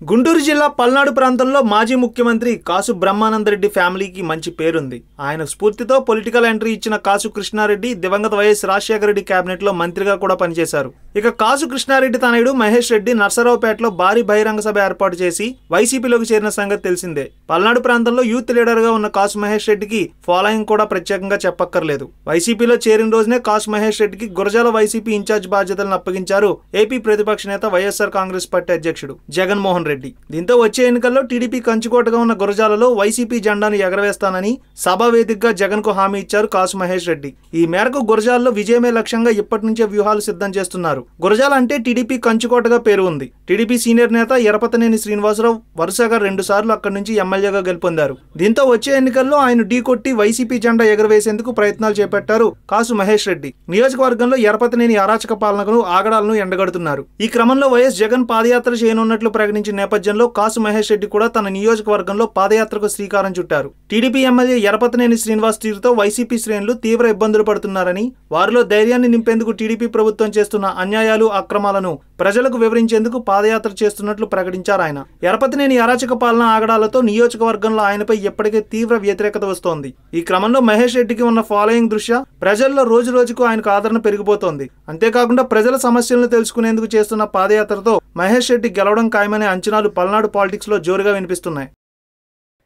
గుంటూరు జిల్లా పల్నాడు ప్రాంతంలో మాజీ ముఖ్యమంత్రి కాసు బ్రహ్మానందరెడ్డి ఫ్యామిలీకి మంచి పేరుంది. ఆయన స్ఫూర్తితో పొలిటికల్ ఎంట్రీ ఇచ్చిన కాసు కృష్ణారెడ్డి దివంగత వైఎస్ రాజశేఖర రెడ్డి క్యాబినెట్లో మంత్రిగా కూడా పనిచేశారు. ఇక కాసు కృష్ణారెడ్డి తనయుడు మహేష్ రెడ్డి నర్సరావుపేటలో భారీ బహిరంగ సభ ఏర్పాటు చేసి వైసీపీలోకి చేరిన సంగతి తెలిసిందే. పల్నాడు ప్రాంతంలో యూత్ లీడర్గా ఉన్న కాసు మహేష్ రెడ్డికి ఫాలోయింగ్ కూడా ప్రత్యేకంగా చెప్పక్కర్లేదు. వైసీపీలో చేరిన రోజునే కాసు మహేష్ రెడ్డికి గురజాల వైసీపీ ఇన్ఛార్జ్ బాధ్యతలను అప్పగించారు ఏపీ ప్రతిపక్ష నేత వైఎస్ఆర్ కాంగ్రెస్ పార్టీ అధ్యక్షుడు జగన్మోహన్ రెడ్డి. దీంతో వచ్చే ఎన్నికల్లో టీడీపీ కంచుకోటగా ఉన్న గురజాలలో వైసీపీ జెండాను ఎగరవేస్తానని సభా వేదికగా జగన్కు హామీ ఇచ్చారు కాసు మహేష్ రెడ్డి. ఈ మేరకు గురజాలలో విజయమే లక్ష్యంగా ఇప్పటి నుంచే వ్యూహాలు సిద్ధం చేస్తున్నారు. గురజాల అంటే టీడీపీ కంచుకోటగా పేరు ఉంది. టీడీపీ సీనియర్ నేత ఎరపతనేని శ్రీనివాసరావు వరుసగా రెండు సార్లు అక్కడి నుంచి ఎమ్మెల్యేగా గెలుపొందారు. దీంతో వచ్చే ఎన్నికల్లో ఆయన ఢీకొట్టి వైసీపీ జెండా ఎగరవేసేందుకు ప్రయత్నాలు చేపట్టారు కాసు మహేష్ రెడ్డి. నియోజకవర్గంలో ఎరపతనేని అరాచక పాలనకు ఆగడాలను ఎండగడుతున్నారు. ఈ క్రమంలో వైఎస్ జగన్ పాదయాత్ర చేయనున్నట్లు ప్రకటించిన నేపథ్యంలో కాసు మహేష్ రెడ్డి కూడా తన నియోజకవర్గంలో పాదయాత్రకు శ్రీకారం చుట్టారు. టీడీపీ ఎమ్మెల్యే ఎరపతనేని శ్రీనివాస్ తీరుతో వైసీపీ శ్రేణులు తీవ్ర ఇబ్బందులు పడుతున్నారని వారిలో ధైర్యాన్ని నింపేందుకు టీడీపీ ప్రభుత్వం చేస్తున్న అన్యాయాలు అక్రమాలను ప్రజలకు వివరించేందుకు పాదయాత్ర చేస్తున్నట్లు ప్రకటించారు ఆయన. ఎరపతినేని అరాచక పాలన ఆగడాలతో నియోజకవర్గంలో ఆయనపై ఇప్పటికే తీవ్ర వ్యతిరేకత వస్తోంది. ఈ క్రమంలో మహేష్ రెడ్డికి ఉన్న ఫాలోయింగ్ దృష్ట్యా ప్రజల్లో రోజు రోజుకు ఆయనకు ఆదరణ పెరిగిపోతోంది. అంతేకాకుండా ప్రజల సమస్యలను తెలుసుకునేందుకు చేస్తున్న పాదయాత్రతో మహేష్ రెడ్డి గెలవడం ఖాయమనే అంచనాలు పల్నాడు పాలిటిక్స్లో జోరుగా వినిపిస్తున్నాయి.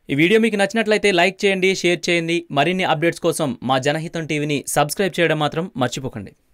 ఈ వీడియో మీకు నచ్చినట్లయితే లైక్ చేయండి షేర్ చేయండి. మరిన్ని అప్డేట్స్ కోసం మా జనహితం టీవీని సబ్స్క్రైబ్ చేయడం మాత్రం మర్చిపోకండి.